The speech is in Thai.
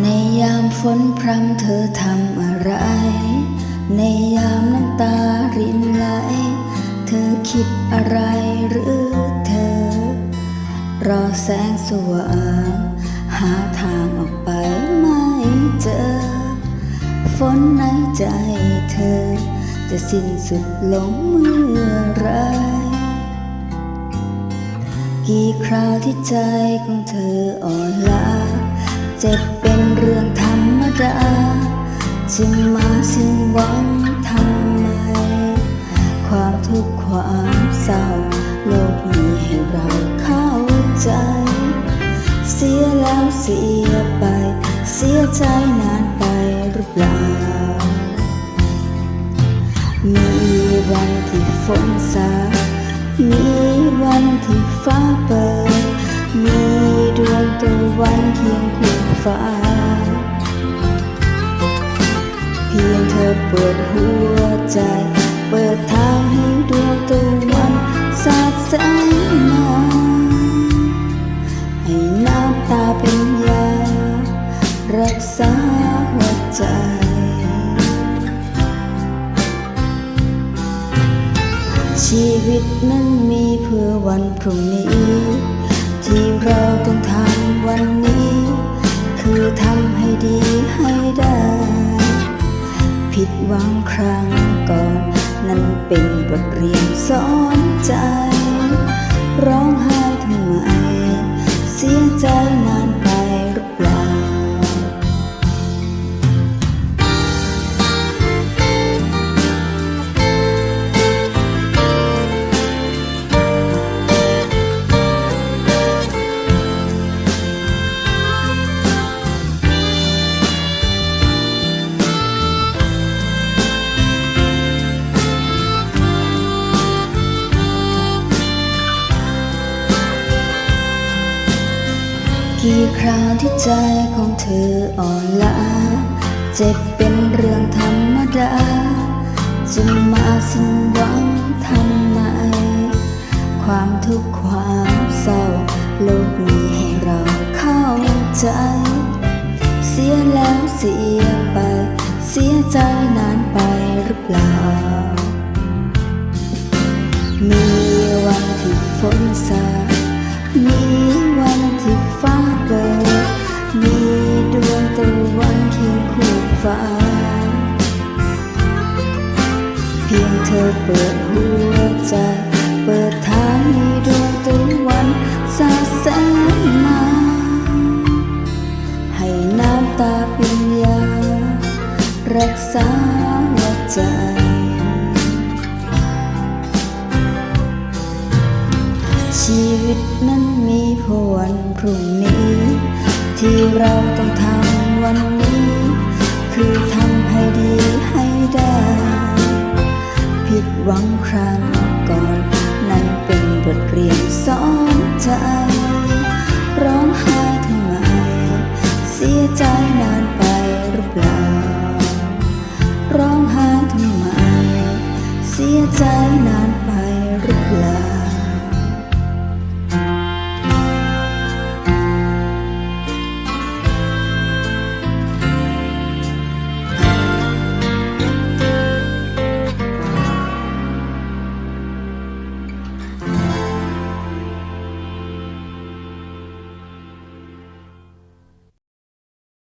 ในยามฝนพรำเธอทำอะไร ในยามน้ำตารินไหล เธอคิดอะไรหรือเธอ รอแสงสว่างหาทางออกไปไม่เจอ ฝนในใจเธอ จะสิ้นสุดลงเมื่อไร กี่คราวที่ใจของเธออ่อนล้า เจ็บเป็นเรื่องธรรมดาจึงมาสิ้นหวังทำไม ความทุกข์ความเศร้าโลกมีให้เราเข้าใจ เสียแล้วเสียไป เสียใจนานไปหรือเปล่า มีวันที่ฝนสามีวันที่ฟ้าเปิด มีดวงตะวันเคียงคู่ ฟ้า เพียงเธอเปิดหัวใจ เปิดทางให้ดวงตะวันสาดแสงมาให้น้ำตาเป็นยา รักษาหัวใจชีวิตนั้นมีเพื่อวันพรุ่งนี้ ที่เราต้องทำ ผิดหวังครั้งก่อน นั้นเป็นบทเรียนสอนใจ ร้องไห้ทำไม เสียใจนา กี่คราวที่ใจของเธออ่อนล้า เจ็บเป็นเรื่องธรรมดาจึงมาสิ้นหวังทำไม ความทุกข์ความเศร้า โลกมีให้เราเข้าใจ เสียแล้วเสียไป เสียใจนานไปหรือเปล่า มีวันที่ฝนสา พียงเธอเปิดหัวใจ เปิดทางให้ดวงตะวันสาดแสงมา ให้น้ำตาเป็นยา รักษาหัวใจชีวิตนั้นมีพวันพรุ่งนี้ ที่เราต้องทำวันนี้ คือทำให้ดี ดหวังครั้งก่อน นั้นเป็นบทเรียนสอนใจ ร้องไห้ทำไม เสียใจนานไปหรือเปล่า ร้องไห้ทำไม เสียใจนานไปหรือเปล่า